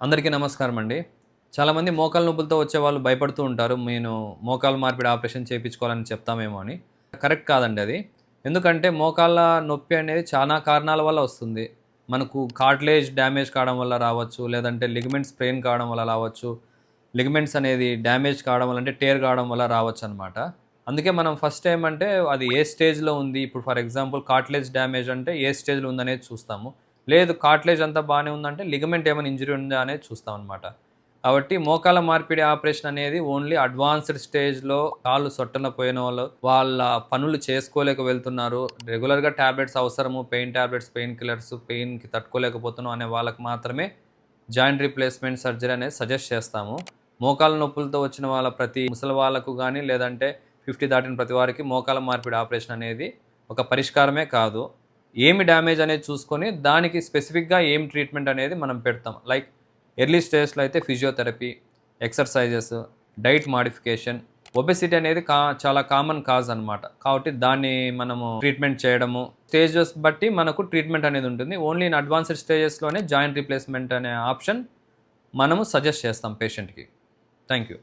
అందరికీ నమస్కారం అండి. చాలామంది మోకాల నొప్పులతో వచ్చే వాళ్ళు భయపడుతూ ఉంటారు. నేను మోకాలు మార్పిడి ఆపరేషన్ చేయించుకోవాలని చెప్తామేమో అని. కరెక్ట్ కాదండి అది. ఎందుకంటే మోకాళ్ళ నొప్పి అనేది చాలా కారణాల వల్ల వస్తుంది. మనకు కార్ట్లేజ్ డ్యామేజ్ కావడం వల్ల రావచ్చు. లేదంటే లిగమెంట్స్ స్ప్రెయిన్ కావడం వల్ల రావచ్చు. లిగమెంట్స్ అనేది డ్యామేజ్ కావడం వల్ల అంటే టేర్ కావడం వల్ల రావచ్చు అనమాట అందుకే మనం ఫస్ట్ టైం అంటే అది ఏ స్టేజ్లో ఉంది? ఇప్పుడు ఫర్ ఎగ్జాంపుల్ కార్ట్లేజ్ డ్యామేజ్ అంటే ఏ స్టేజ్లో ఉందనేది చూస్తాము. లేదు కార్ట్లేజ్ అంతా బాగానే ఉందంటే లిగమెంట్ ఏమైనా ఇంజరీ ఉందా అనేది చూస్తాం అనమాట కాబట్టి మోకాల మార్పిడి ఆపరేషన్ అనేది ఓన్లీ అడ్వాన్స్డ్ స్టేజ్లో కాళ్ళు సొట్టన పోయిన వాళ్ళు వాళ్ళ పనులు చేసుకోలేక వెళ్తున్నారు. రెగ్యులర్గా ట్యాబ్లెట్స్ అవసరము పెయిన్ ట్యాబ్లెట్స్ పెయిన్ కిల్లర్స్ పెయిన్కి తట్టుకోలేకపోతున్నాం అనే వాళ్ళకి మాత్రమే జాయింట్ రీప్లేస్మెంట్ సర్జరీ అనేది సజెస్ట్ చేస్తాము. మోకాల నొప్పులతో వచ్చిన వాళ్ళ ప్రతి ముసలి వాళ్ళకు కానీ లేదంటే ఫిఫ్టీ దాటిన ప్రతి వారికి మోకాల మార్పిడి ఆపరేషన్ అనేది ఒక పరిష్కారమే కాదు. ఏమి డ్యామేజ్ అనేది చూసుకొని దానికి స్పెసిఫిక్గా ఏం ట్రీట్మెంట్ అనేది మనం పెడతాం. లైక్ ఎర్లీ స్టేజ్లో అయితే physiotherapy exercises diet modification obesity అనేది కా చాలా కామన్ కాజ్ అనమాట కాబట్టి దాన్ని మనము ట్రీట్మెంట్ చేయడము స్టేజెస్ బట్టి మనకు ట్రీట్మెంట్ అనేది ఉంటుంది. ఓన్లీ ఇన్ అడ్వాన్స్డ్ స్టేజెస్లోనే జాయింట్ రీప్లేస్మెంట్ అనే ఆప్షన్ మనము సజెస్ట్ చేస్తాం పేషెంట్కి. Thank you.